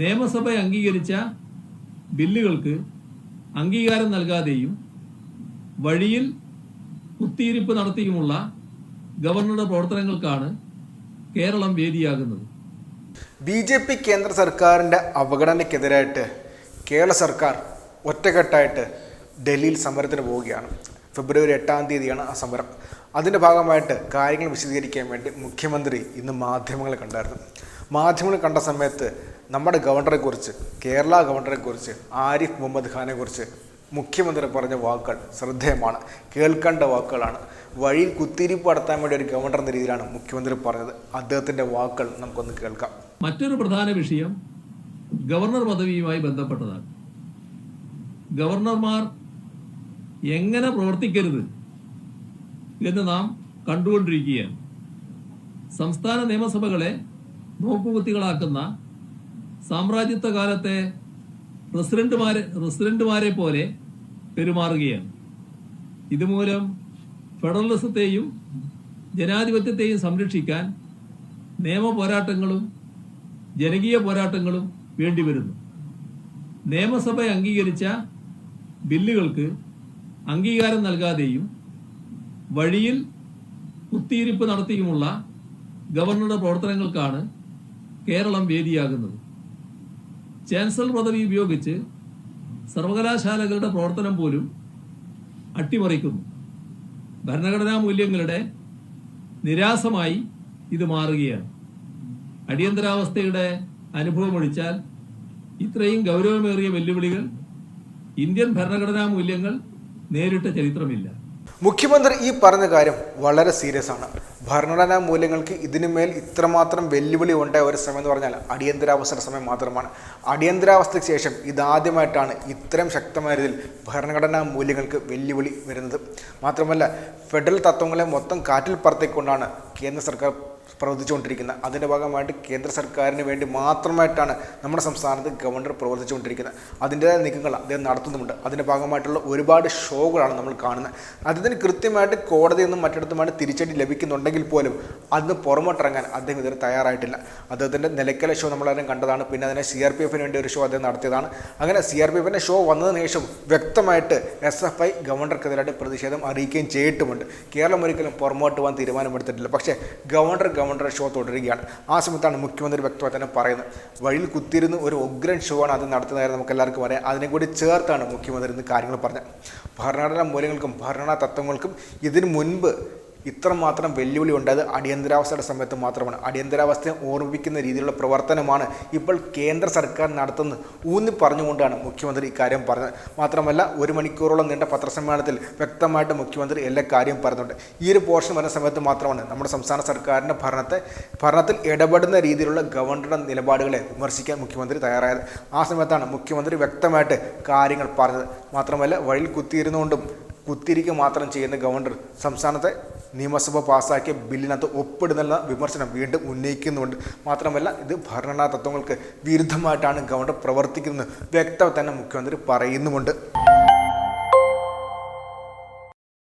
നിയമസഭ അംഗീകരിച്ച ബില്ലുകൾക്ക് അംഗീകാരം നൽകാതെയും വഴിയിൽ കുത്തിയിരിപ്പ് നടത്തിയുമുള്ള ഗവർണറുടെ പ്രവർത്തനങ്ങൾക്കാണ് കേരളം വേദിയാകുന്നത്. ബി ജെ പി കേന്ദ്ര സർക്കാരിന്റെ അവഗണനയ്ക്കെതിരായിട്ട് കേരള സർക്കാർ ഒറ്റക്കെട്ടായിട്ട് ഡൽഹിയിൽ സമരത്തിന് പോവുകയാണ്. ഫെബ്രുവരി എട്ടാം തീയതിയാണ് ആ സമരം. അതിന്റെ ഭാഗമായിട്ട് കാര്യങ്ങൾ വിശദീകരിക്കാൻ വേണ്ടി മുഖ്യമന്ത്രി ഇന്ന് മാധ്യമങ്ങളെ കണ്ടായിരുന്നു. മാധ്യമങ്ങൾ കണ്ട സമയത്ത് നമ്മുടെ ഗവർണറെക്കുറിച്ച് കേരള ഗവർണറെക്കുറിച്ച് ആരിഫ് മുഹമ്മദ് ഖാനെ കുറിച്ച് മുഖ്യമന്ത്രി പറഞ്ഞ വാക്കുകൾ ശ്രദ്ധേയമാണ് കേൾക്കേണ്ട വാക്കുകളാണ്. വഴിയിൽ കുത്തിരിപ്പ് നടത്താൻ വേണ്ടി ഒരു ഗവർണർ എന്ന രീതിയിലാണ് മുഖ്യമന്ത്രി പറഞ്ഞത്. അദ്ദേഹത്തിന്റെ വാക്കുകൾ നമുക്കൊന്ന് കേൾക്കാം. മറ്റൊരു പ്രധാന വിഷയം ഗവർണർ പദവിയുമായി ബന്ധപ്പെട്ടതാണ്. ഗവർണർമാർ എങ്ങനെ പ്രവർത്തിക്കരുത് എന്ന് നാം കണ്ടുകൊണ്ടിരിക്കുകയാണ്. സംസ്ഥാന നിയമസഭകളെ നോക്കുകുത്തികളാക്കുന്ന സാമ്രാജ്യത്വ കാലത്തെ പ്രസിഡന്റുമാരെ പ്രസിഡന്റുമാരെ പോലെ പെരുമാറുകയാണ്. ഇതുമൂലം ഫെഡറലിസത്തെയും ജനാധിപത്യത്തെയും സംരക്ഷിക്കാൻ നിയമ പോരാട്ടങ്ങളും ജനകീയ പോരാട്ടങ്ങളും വേണ്ടിവരുന്നു. നിയമസഭ അംഗീകരിച്ച ബില്ലുകൾക്ക് അംഗീകാരം നൽകാതെയും വഴിയിൽ കുത്തിയിരിപ്പ് നടത്തിയുമുള്ള ഗവർണറുടെ പ്രവർത്തനങ്ങൾക്കാണ് കേരളം വേദിയാകുന്നത്. ചാൻസലർ പദവി ഉപയോഗിച്ച് സർവകലാശാലകളുടെ പ്രവർത്തനം പോലും അട്ടിമറിക്കുന്നു. ഭരണഘടനാ മൂല്യങ്ങളുടെ നിരാസമായി ഇത് മാറുകയാണ്. അടിയന്തരാവസ്ഥയുടെ അനുഭവമൊഴിച്ചാൽ ഇത്രയും ഗൗരവമേറിയ വെല്ലുവിളികൾ ഇന്ത്യൻ ഭരണഘടനാ മൂല്യങ്ങൾ നേരിട്ട ചരിത്രമില്ല. മുഖ്യമന്ത്രി ഈ പറഞ്ഞ കാര്യം വളരെ സീരിയസ് ആണ്. ഭരണഘടനാ മൂല്യങ്ങൾക്ക് ഇതിനുമേൽ ഇത്രമാത്രം വെല്ലുവിളി ഉണ്ടായ ഒരു സമയം എന്ന് പറഞ്ഞാൽ അടിയന്തരാവസ്ഥയുടെ സമയം മാത്രമാണ്. അടിയന്തരാവസ്ഥയ്ക്ക് ശേഷം ഇതാദ്യമായിട്ടാണ് ഇത്രയും ശക്തമായ രീതിയിൽ ഭരണഘടനാ മൂല്യങ്ങൾക്ക് വെല്ലുവിളി വരുന്നത്. മാത്രമല്ല ഫെഡറൽ തത്വങ്ങളെ മൊത്തം കാറ്റിൽ പറത്തിക്കൊണ്ടാണ് കേന്ദ്ര സർക്കാർ പ്രവർത്തിച്ചുകൊണ്ടിരിക്കുന്നത് അതിന്റെ ഭാഗമായിട്ട് കേന്ദ്ര സർക്കാരിന് വേണ്ടി മാത്രമായിട്ടാണ് നമ്മുടെ സംസ്ഥാനത്ത് ഗവർണർ പ്രവർത്തിച്ചുകൊണ്ടിരിക്കുന്നത്. അതിന്റേതായ നീക്കങ്ങൾ അദ്ദേഹം നടത്തുന്നുമുണ്ട്. അതിന്റെ ഭാഗമായിട്ടുള്ള ഒരുപാട് ഷോകളാണ് നമ്മൾ കാണുന്നത്. അതിന് കൃത്യമായിട്ട് കോടതിയിൽ നിന്നും മറ്റിടത്തുമായിട്ട് തിരിച്ചടി ലഭിക്കുന്നുണ്ടെങ്കിൽ പോലും അതിന് പുറമോട്ടിറങ്ങാൻ അദ്ദേഹം ഇതുവരെ തയ്യാറായിട്ടില്ല. അദ്ദേഹത്തിന്റെ നിലയ്ക്കല ഷോ നമ്മളാരും കണ്ടതാണ്. പിന്നെ അതിനെ സി ആർ പി എഫിന് വേണ്ടി ഒരു ഷോ അദ്ദേഹം നടത്തിയതാണ്. അങ്ങനെ സി ആർ പി എഫിന്റെ ഷോ വന്നതിന് ശേഷം വ്യക്തമായിട്ട് എസ് എഫ് ഐ ഗവർണർക്കെതിരായിട്ട് പ്രതിഷേധം അറിയിക്കുകയും ചെയ്തിട്ടുമുണ്ട്. കേരളം ഒരിക്കലും പുറമോട്ട് പോകാൻ തീരുമാനമെടുത്തിട്ടില്ല. പക്ഷേ ഗവർണർ ഗവർണറുടെ ഷോ തുടരുകയാണ്. ആ സമയത്താണ് മുഖ്യമന്ത്രി വ്യക്തമായി പറയുന്നത്. വഴിയിൽ കുത്തിയിരുന്ന് ഒരു ഉഗ്രൻ ഷോ ആണ് അത് നടത്തുന്നതായി നമുക്ക് എല്ലാവർക്കും അറിയാം. അതിനെ കൂടി ചേർത്താണ് മുഖ്യമന്ത്രി ഇന്ന് കാര്യങ്ങൾ പറഞ്ഞത്. ഭരണഘടനാ മൂല്യങ്ങൾക്കും ഭരണഘടനാ തത്വങ്ങൾക്കും ഇതിനു മുൻപ് ഇത്രമാത്രം വെല്ലുവിളി ഉണ്ടായത് അടിയന്തരാവസ്ഥയുടെ സമയത്ത് മാത്രമാണ്. അടിയന്തരാവസ്ഥയെ ഓർമ്മിപ്പിക്കുന്ന രീതിയിലുള്ള പ്രവർത്തനമാണ് ഇപ്പോൾ കേന്ദ്ര സർക്കാർ നടത്തുന്നത് ഊന്നി പറഞ്ഞുകൊണ്ടാണ് മുഖ്യമന്ത്രി ഇക്കാര്യം പറഞ്ഞത്. മാത്രമല്ല ഒരു മണിക്കൂറോളം നീണ്ട പത്രസമ്മേളനത്തിൽ വ്യക്തമായിട്ട് മുഖ്യമന്ത്രി എല്ലാ കാര്യവും പറഞ്ഞുണ്ട് ഈ ഒരു പോർഷൻ വരുന്ന സമയത്ത് മാത്രമാണ് നമ്മുടെ സംസ്ഥാന സർക്കാരിന്റെ ഭരണത്തെ ഭരണത്തിൽ ഇടപെടുന്ന രീതിയിലുള്ള ഗവർണറുടെ നിലപാടുകളെ വിമർശിക്കാൻ മുഖ്യമന്ത്രി തയ്യാറായത്. ആ സമയത്താണ് മുഖ്യമന്ത്രി വ്യക്തമായിട്ട് കാര്യങ്ങൾ പറഞ്ഞത്. മാത്രമല്ല വഴിയിൽ കുത്തിയിരുന്നുകൊണ്ടും കുത്തിരിക്കുക മാത്രം ചെയ്യുന്ന ഗവർണർ സംസ്ഥാനത്തെ നിയമസഭ പാസ്സാക്കിയ ബില്ലിനകത്ത് ഒപ്പിടുന്നുള്ള വിമർശനം വീണ്ടും ഉന്നയിക്കുന്നുണ്ട്. മാത്രമല്ല ഇത് ഭരണഘടനാ തത്വങ്ങൾക്ക് വിരുദ്ധമായിട്ടാണ് ഗവർണർ പ്രവർത്തിക്കുന്നത്. വ്യക്തത തന്നെ മുഖ്യമന്ത്രി പറയുന്നുമുണ്ട്.